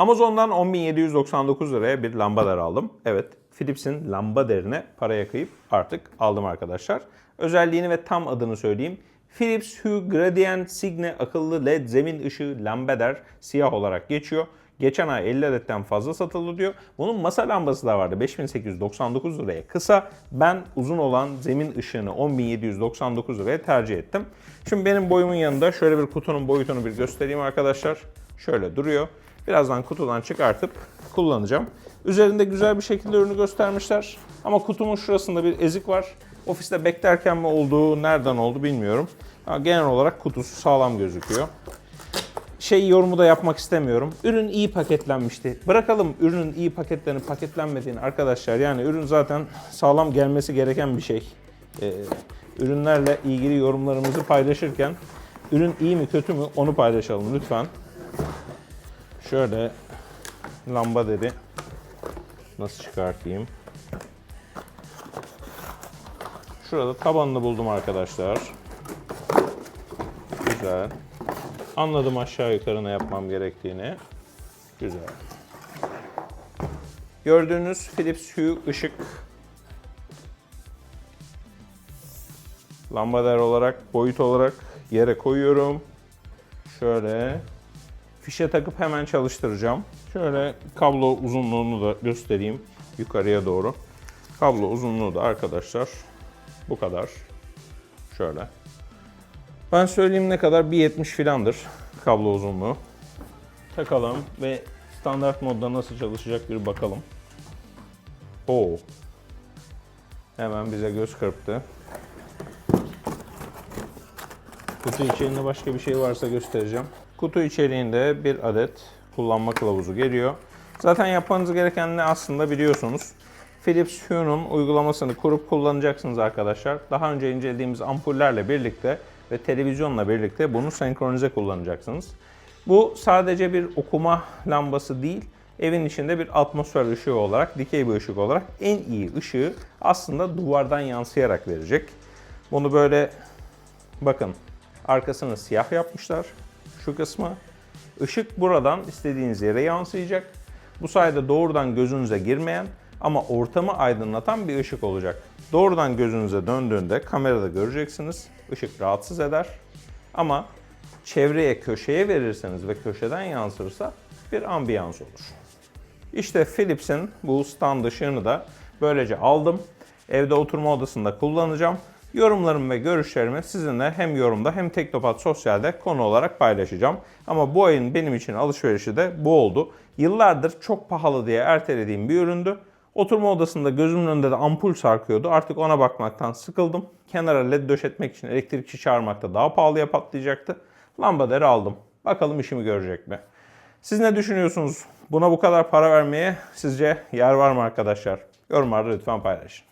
Amazon'dan 10.799 liraya bir lambader aldım. Evet, Philips'in lambaderine paraya kıyıp artık aldım arkadaşlar. Özelliğini ve tam adını söyleyeyim. Philips Hue Gradient Signe akıllı led zemin ışığı lambader siyah olarak geçiyor. Geçen ay 50 adetten fazla satıldı diyor. Bunun masa lambası da vardı 5899 liraya kısa. Ben uzun olan zemin ışığını 10799 liraya tercih ettim. Şimdi benim boyumun yanında şöyle bir kutunun boyutunu bir göstereyim arkadaşlar. Şöyle duruyor. Birazdan kutudan çıkartıp kullanacağım. Üzerinde güzel bir şekilde ürünü göstermişler. Ama kutumun şurasında bir ezik var. Ofiste beklerken mi olduğu, nereden oldu bilmiyorum. Ama genel olarak kutusu sağlam gözüküyor şey yorumu da yapmak istemiyorum. Ürün iyi paketlenmişti. Bırakalım ürünün iyi paketlenip paketlenmediğini arkadaşlar. Yani ürün zaten sağlam gelmesi gereken bir şey. Ee, ürünlerle ilgili yorumlarımızı paylaşırken ürün iyi mi kötü mü onu paylaşalım lütfen. Şöyle lamba dedi. Nasıl çıkartayım? Şurada tabanını buldum arkadaşlar. Güzel. Anladım aşağı yukarı ne yapmam gerektiğini. Güzel. Gördüğünüz Philips Hue ışık lambader olarak, boyut olarak yere koyuyorum. Şöyle fişe takıp hemen çalıştıracağım. Şöyle kablo uzunluğunu da göstereyim yukarıya doğru. Kablo uzunluğu da arkadaşlar bu kadar. Şöyle. Ben söyleyeyim ne kadar 1.70 filandır kablo uzunluğu. Takalım ve standart modda nasıl çalışacak bir bakalım. Oo. Hemen bize göz kırptı. Kutu içerisinde başka bir şey varsa göstereceğim. Kutu içeriğinde bir adet kullanma kılavuzu geliyor. Zaten yapmanız gereken ne aslında biliyorsunuz. Philips Hue'nun uygulamasını kurup kullanacaksınız arkadaşlar. Daha önce incelediğimiz ampullerle birlikte ve televizyonla birlikte bunu senkronize kullanacaksınız. Bu sadece bir okuma lambası değil, evin içinde bir atmosfer ışığı olarak, dikey bir ışık olarak en iyi ışığı aslında duvardan yansıyarak verecek. Bunu böyle bakın arkasını siyah yapmışlar şu kısmı. Işık buradan istediğiniz yere yansıyacak. Bu sayede doğrudan gözünüze girmeyen ama ortamı aydınlatan bir ışık olacak. Doğrudan gözünüze döndüğünde kamerada göreceksiniz. Işık rahatsız eder. Ama çevreye, köşeye verirseniz ve köşeden yansırsa bir ambiyans olur. İşte Philips'in bu stand ışığını da böylece aldım. Evde oturma odasında kullanacağım. Yorumlarımı ve görüşlerimi sizinle hem yorumda hem Teknopat Sosyal'de konu olarak paylaşacağım. Ama bu ayın benim için alışverişi de bu oldu. Yıllardır çok pahalı diye ertelediğim bir üründü. Oturma odasında gözümün önünde de ampul sarkıyordu. Artık ona bakmaktan sıkıldım. Kenara led döşetmek için elektrikçi çağırmakta daha pahalıya patlayacaktı. Lambaları aldım. Bakalım işimi görecek mi? Siz ne düşünüyorsunuz? Buna bu kadar para vermeye sizce yer var mı arkadaşlar? Yorumlarda lütfen paylaşın.